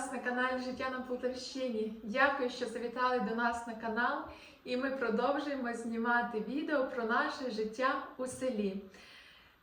вас на каналі Життя на Полтавщині. Дякую, що завітали до нас на канал, і ми продовжуємо знімати відео про наше життя у селі.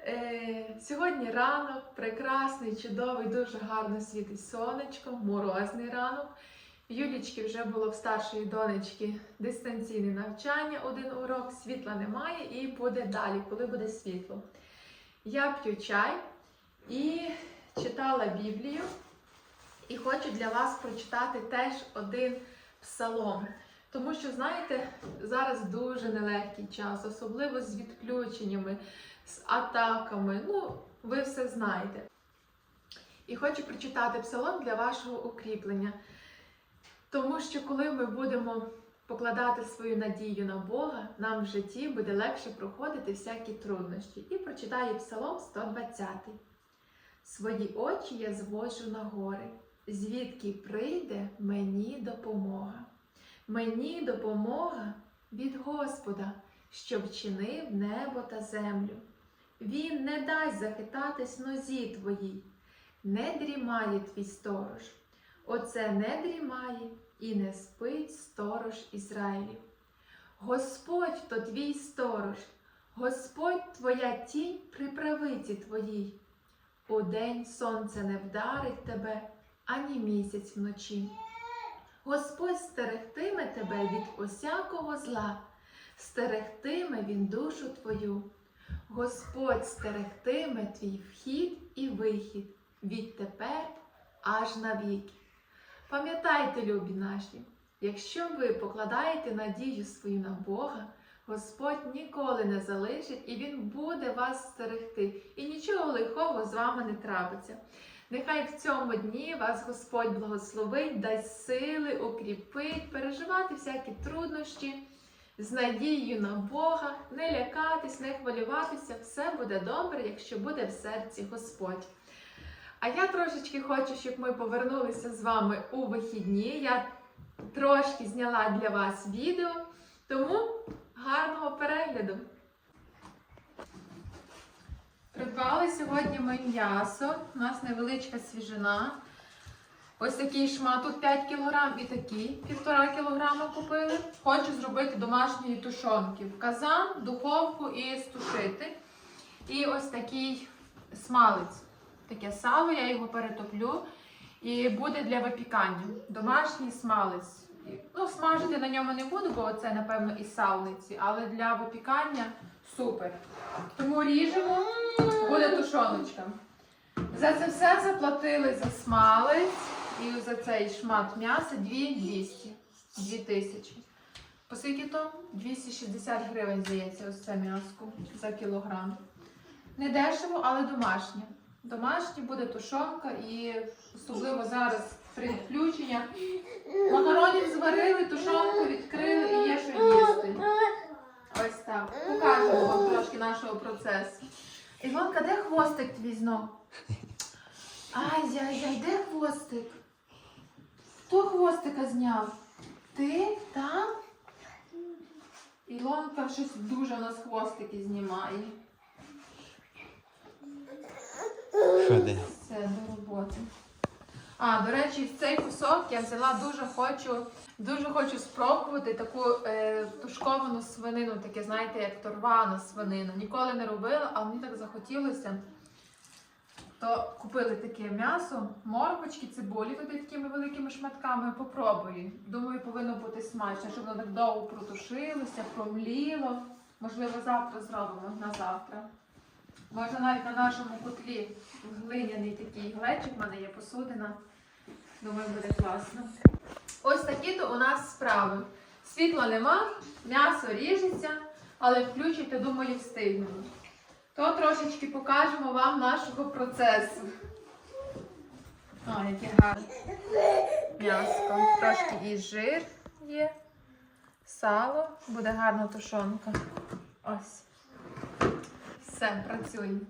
Е, сьогодні ранок, прекрасний, чудовий, дуже гарно світить сонечко, морозний ранок. В Юлічки вже було в старшої донечки дистанційне навчання, один урок, світла немає і буде далі, коли буде світло. Я п'ю чай і читала Біблію. І хочу для вас прочитати теж один псалом. Тому що, знаєте, зараз дуже нелегкий час, особливо з відключеннями, з атаками. Ну, ви все знаєте. І хочу прочитати псалом для вашого укріплення. Тому що, коли ми будемо покладати свою надію на Бога, нам в житті буде легше проходити всякі труднощі. І прочитаю псалом 120. Свої очі я зводжу на гори, звідки прийде мені допомога. Мені допомога від Господа, що вчинив небо та землю. Він не дасть захитатись нозі твоїй, не дрімає твій сторож. Оце не дрімає і не спить сторож Ізраїлів. Господь то твій сторож, Господь твоя тінь при правиці твоїй. Удень сонце не вдарить тебе, ані місяць вночі. Господь стерегтиме тебе від усякого зла, стерегтиме він душу твою. Господь стерегтиме твій вхід і вихід відтепер аж навіки. Пам'ятайте, любі наші, якщо ви покладаєте надію свою на Бога, Господь ніколи не залишить і Він буде вас стерегти, і нічого лихого з вами не трапиться. Нехай в цьому дні вас Господь благословить, дасть сили, укріпить, переживати всякі труднощі з надією на Бога, не лякатись, не хвилюватися, все буде добре, якщо буде в серці Господь. А я трошечки хочу, щоб ми повернулися з вами у вихідні. Я трошки зняла для вас відео, тому гарного перегляду! Придбали сьогодні ми м'ясо. У нас невеличка свіжина. Ось такий шмат, тут 5 кг і такий 1,5 кг купили. Хочу зробити домашньої тушонки в казан, духовку і стушити. І ось такий смалець. Таке сало, я його перетоплю. І буде для випікання. Домашній смалець. Ну, смажити на ньому не буду, бо це, напевно, із салниці, але для випікання супер. Тому ріжемо, буде тушоночка. За це все заплатили за смалець і за цей шмат м'яса 2200. 2000. По скільки то? 260 гривень, здається, ось це м'яско за кілограм. Не дешево, але домашнє. Домашнє буде тушонка і особливо зараз при відключеннях. Макаронів зварили, тушонку відкрили і є що їсти. Ось так. Покажемо вам трошки нашого процесу. Іванка, де хвостик твій знов? Ай-яй-яй, де хвостик? Хто хвостика зняв? Ти там? Ілонка щось дуже у нас хвостики знімає. Що де? Все, до роботи. А, до речі, цей кусок я взяла дуже хочу, дуже хочу спробувати таку е, тушковану свинину, таке, знаєте, як торвана свинина. Ніколи не робила, а мені так захотілося. То купили таке м'ясо, морквочки, цибулі туди такими великими шматками. Попробую. Думаю, повинно бути смачно, щоб воно так довго протушилося, промліло. Можливо, завтра зробимо на завтра. Можна навіть на нашому котлі глиняний такий глечик, в мене є посудина. Думаю, буде класно. Ось такі то у нас справи. Світла нема, м'ясо ріжеться, але включити, думаю, встигнемо. То трошечки покажемо вам нашого процесу. О, яке гарне м'яско. Трошки і жир є, сало, буде гарна тушонка. Ось. Все, працюємо.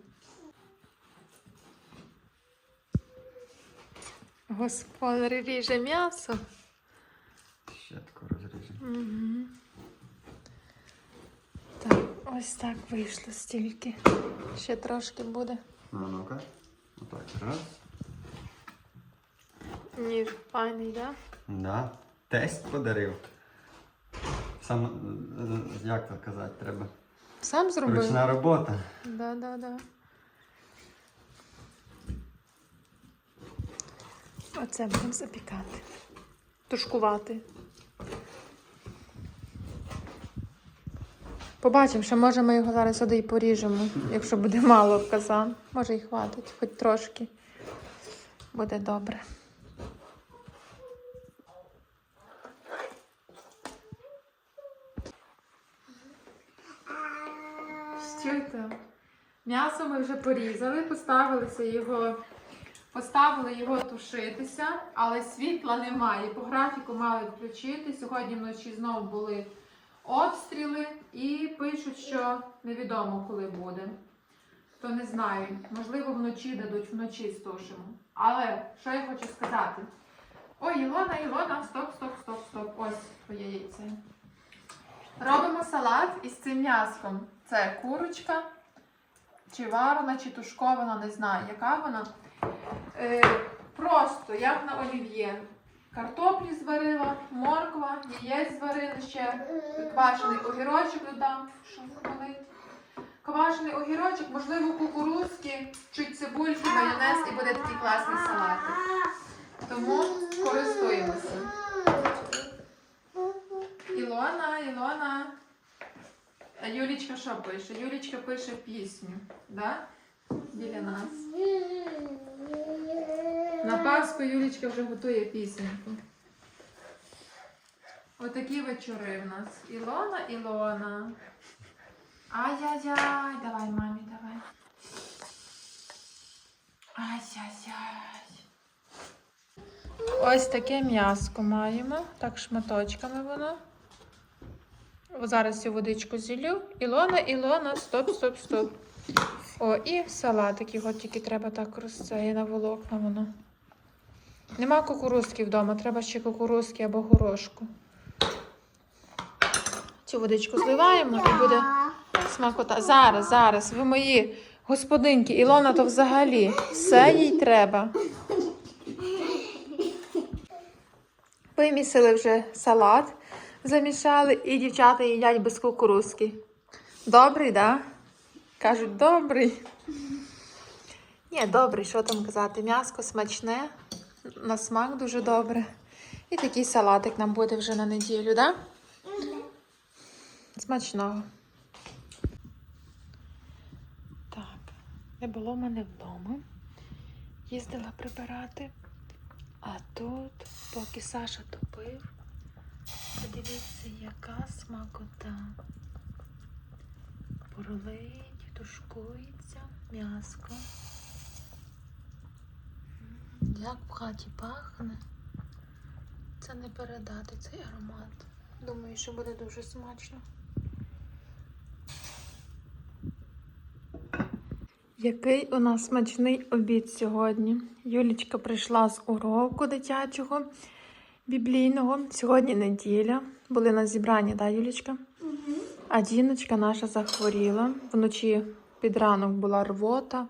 Господар ріже м'ясо. Щетку розріжемо. Угу. Так, ось так вийшло стільки. Ще трошки буде. Ну, ну-ка. Отак. Раз. Ніж файний, так? Да. Тесть подарив. Сам, е, як то казати, треба. Сам зробив? Ручна робота. Да, да, да. Оце будемо запікати. Тушкувати. Побачимо, що може ми його зараз сюди і поріжемо, якщо буде мало казан. Може і хватить, хоч трошки. Буде добре. Чуєте? М'ясо ми вже порізали, поставилися його, поставили його тушитися, але світла немає. По графіку мали включити. Сьогодні вночі знову були обстріли і пишуть, що невідомо коли буде. То не знаю. Можливо, вночі дадуть, вночі стушимо. Але що я хочу сказати? Ой, Ілона, Ілона, стоп, стоп, стоп, стоп. Ось твоє яйце. Робимо салат із цим м'яском. Це курочка, чи варена, чи тушкована, не знаю, яка вона. Е, просто як на олів'є. Картоплі зварила, морква, яєць зварила ще, квашений огірочок додам, що болить. Квашений огірочок, можливо, кукурузки, чуть цибульки, майонез і буде такий класний салат. Тому користуємося. Ілона, Ілона. А Юлічка що пише? Юлічка пише пісню, да? Біля нас. На Пасху Юлічка вже готує пісеньку. Отакі вечори в нас. Ілона, Ілона. Ай-яй-яй, давай, мамі, давай. Ай-яй-яй. Ось таке м'яско маємо. Так, шматочками воно. Зараз цю водичку зілю. Ілона, Ілона, стоп, стоп, стоп. О, і салатик його тільки треба так розцеє на волокна воно. Нема кукурузки вдома, треба ще кукурузки або горошку. Цю водичку зливаємо і буде смакота. Зараз, зараз, ви мої господинки, Ілона то взагалі все їй треба. Вимісили вже салат, замішали, і дівчата їдять без кукурузки. Добрий, да? Кажуть, добрий. Ні, добрий, що там казати? М'яско смачне, на смак дуже добре. І такий салатик нам буде вже на неділю, да? Смачного. Так, не було в мене вдома. Їздила прибирати. А тут, поки Саша топив, подивіться, яка смакота. Бурлить, тушкується м'яско. Як в хаті пахне. Це не передати цей аромат. Думаю, що буде дуже смачно. Який у нас смачний обід сьогодні. Юлічка прийшла з уроку дитячого біблійного. Сьогодні неділя. Були на зібранні, да, Юлічка? А Діночка наша захворіла. Вночі під ранок була рвота,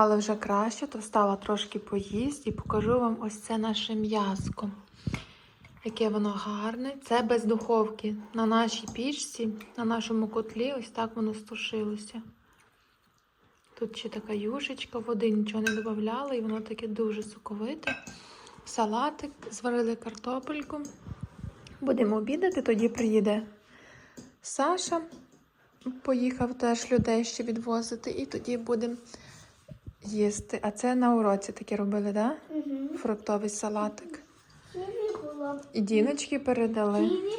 але вже краще, то стала трошки поїсть і покажу вам ось це наше м'яско. Яке воно гарне. Це без духовки. На нашій пічці, на нашому котлі, ось так воно стушилося. Тут ще така юшечка, води нічого не додавали, і воно таке дуже соковите. Салатик, зварили картопельку. Будемо обідати, тоді приїде Саша. Поїхав теж людей ще відвозити, і тоді будемо їсти. А це на уроці таке робили, так? Да? Угу. Фруктовий салатик. Ківі було. І діночки передали. Ківі,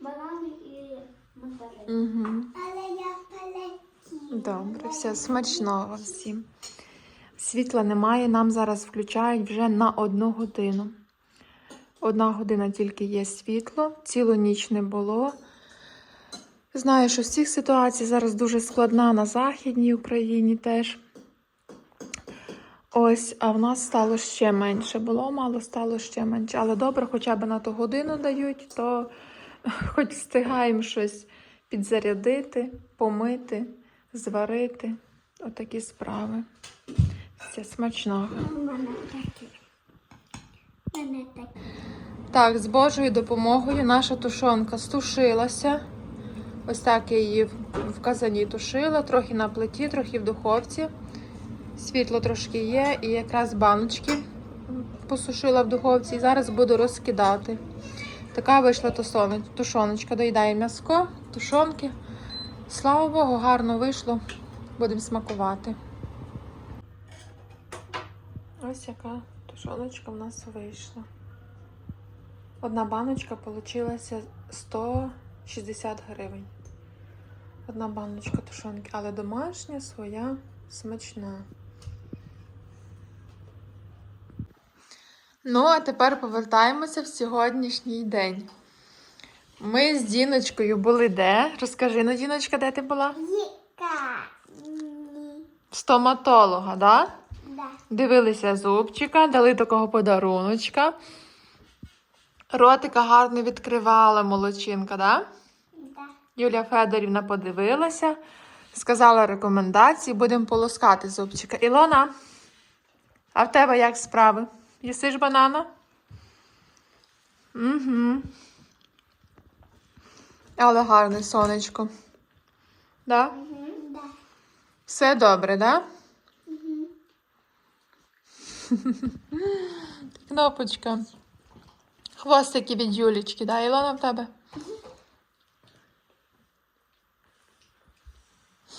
банани і. Угу. Але я полетіла. Добре, все, смачного всім. Світла немає, нам зараз включають вже на одну годину. Одна година тільки є світло, цілу ніч не було. Знаю, що всіх ситуацій зараз дуже складна на Західній Україні теж. Ось, а в нас стало ще менше. Було мало, стало ще менше. Але добре, хоча б на ту годину дають, то хоч встигаємо щось підзарядити, помити, зварити. Отакі справи. Все смачного. Так. З Божою допомогою наша тушонка стушилася. Ось так я її в казані тушила, трохи на плиті, трохи в духовці. Світло трошки є, і якраз баночки посушила в духовці. І зараз буду розкидати. Така вийшла тушоночка. Доїдає м'яско, тушонки. Слава Богу, гарно вийшло. Будемо смакувати. Ось яка тушоночка в нас вийшла. Одна баночка получилася 160 гривень. Одна баночка тушонки, але домашня своя смачна. Ну, а тепер повертаємося в сьогоднішній день. Ми з Діночкою були де? Розкажи ну, Діночка, де ти була? Стоматолога, да? Да. Дивилися зубчика, дали такого подаруночка. Ротика гарно відкривала молодчинка, да? Да. Юлія Федорівна подивилася, сказала рекомендації, будемо полоскати зубчика. Ілона, а в тебе як справи? Їсиш банана? Угу. Але гарне сонечко. Да? Да. Все добре, да? Кнопочка. Хвостики від Юлічки, да, Ілона в тебе?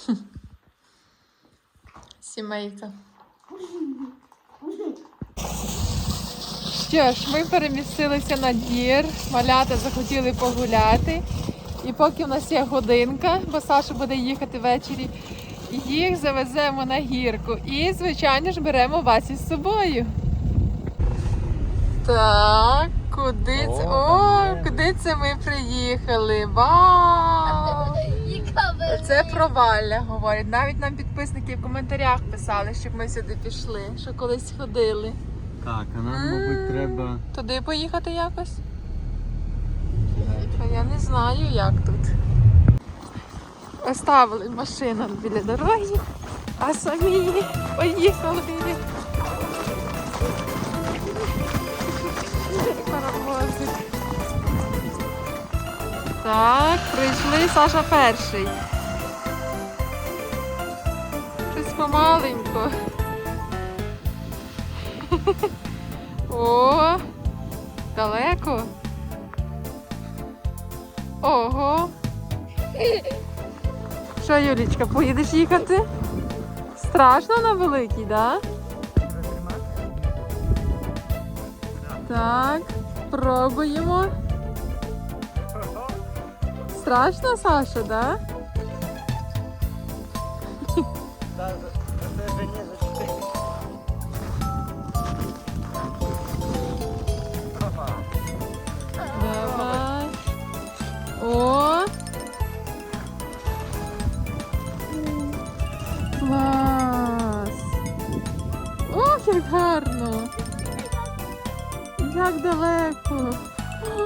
Сімейка. Що ж, ми перемістилися на двір, малята захотіли погуляти. І поки в нас є годинка, бо Саша буде їхати ввечері, їх завеземо на гірку. І, звичайно ж, беремо вас із собою. Так, куди це? О, куди це ми приїхали? Вау! Це провалля, говорять. Навіть нам підписники в коментарях писали, щоб ми сюди пішли, що колись ходили. Так, а нам, мабуть, треба. Туди поїхати якось? А я не знаю, як тут. Оставили машину біля дороги, а самі поїхали. Паровозик. Так, прийшли Саша перший. Щось помаленько. О, далеко. Ого. Що, Юлічка, поїдеш їхати? Страшно на великий, да? Так, пробуємо. Страшно, Саша, да? Давай. Як далеко! О,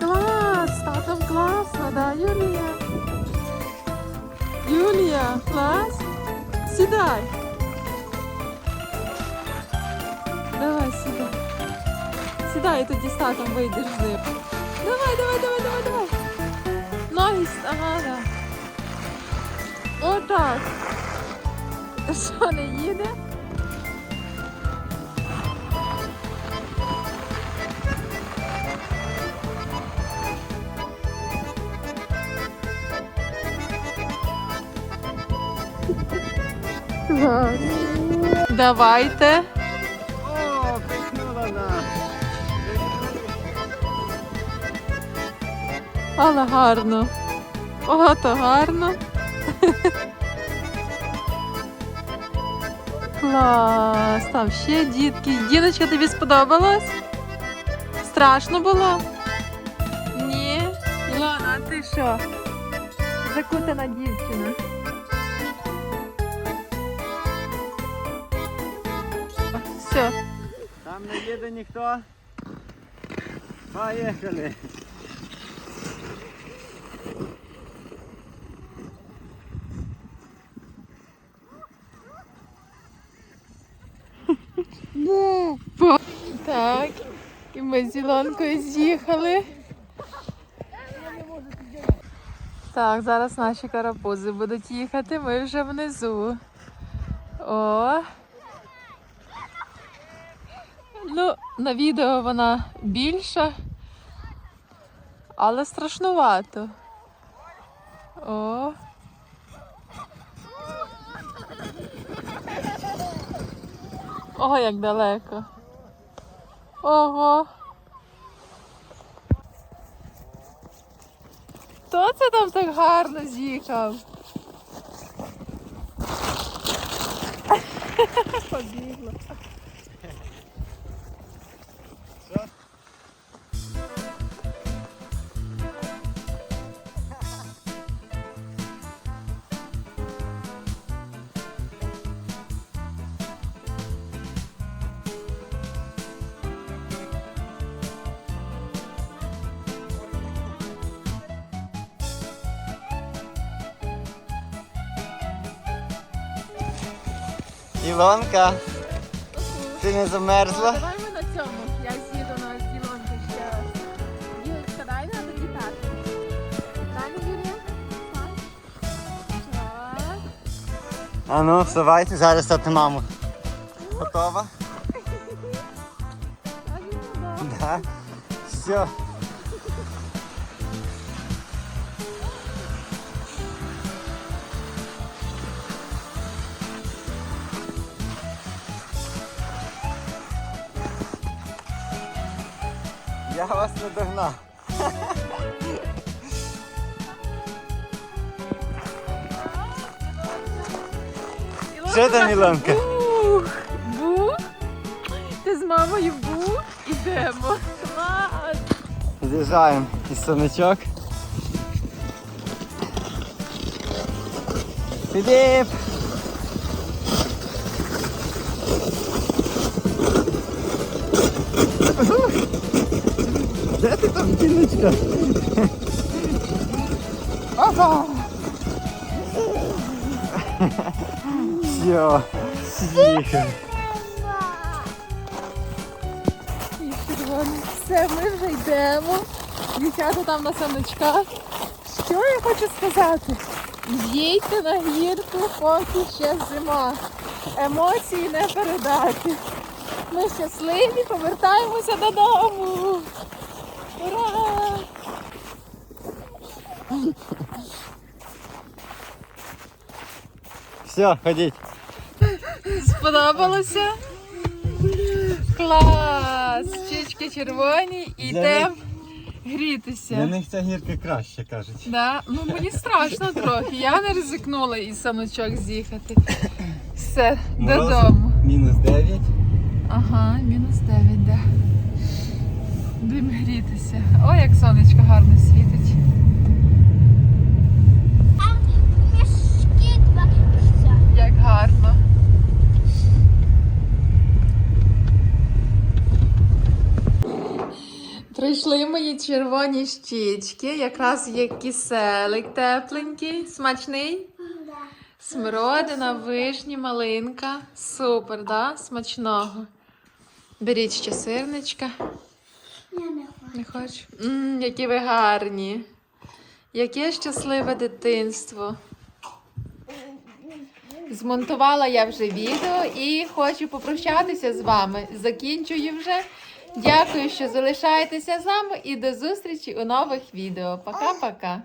Клас! З Татом класно, да, Юлія? Юлія, клас? Сідай! Давай сідай. Сідай, і тоді з татом вийдеш з ним. Давай, давай, давай, давай, давай. Ноги, с- ага, да. Отак. Що, не їде? Клас. Давайте. О, пихнула нас! Але гарно. Багато гарно. Клас, там ще дітки. Діночка, тобі сподобалось? Страшно було? Ні. Ілона, а ти що? Закутана дівчина. Їде ніхто. Поїхали. Так, І ми з Ілонкою з'їхали. Так, зараз наші карапузи будуть їхати, ми вже внизу. О. Ну, на відео вона більша, але страшнувато. О. Ого, як далеко. Ого. Хто це там так гарно з'їхав? Побігла. Ілонка, ти не замерзла? Давай ми на цьому. Я з'їду на зілонку ще раз. Юлечка, дай нам літати. Далі, Юлія? Так. Так. А ну, вставайте, зараз стати маму. Готова? Так. Да. Все. Я вас не догнав. Що там, Ілонка? Бух! Бух! Ти з мамою бух? Ідемо. Клас! З'їжджаємо із сонечок. Підіп! Де там. Опа! Все, червоний. Все, ми вже йдемо. Дівчата там на саночках. Що я хочу сказати? Їдьте на гірку, поки ще зима. Емоції не передати. Ми щасливі, повертаємося додому. Ура! Все, ходіть. Сподобалося? Клас! Щічки червоні йдемо грітися. Для них ця гірка краще, кажуть. Да? Ну мені страшно трохи. Я не ризикнула із саночок з'їхати. Все, додому. Мінус 9. Ага, мінус 9, да. Будемо грітися. Ой, як сонечко гарно світить. Як гарно. Прийшли мої червоні щічки. Якраз є киселик тепленький, смачний. Да. Смородина, вишні, малинка. Супер, да? Смачного. Беріть ще сирничка. Я не хочу. Не хочу. М, які ви гарні. Яке щасливе дитинство. Змонтувала я вже відео і хочу попрощатися з вами. Закінчую вже. Дякую, що залишаєтеся з нами і до зустрічі у нових відео. Пока-пока.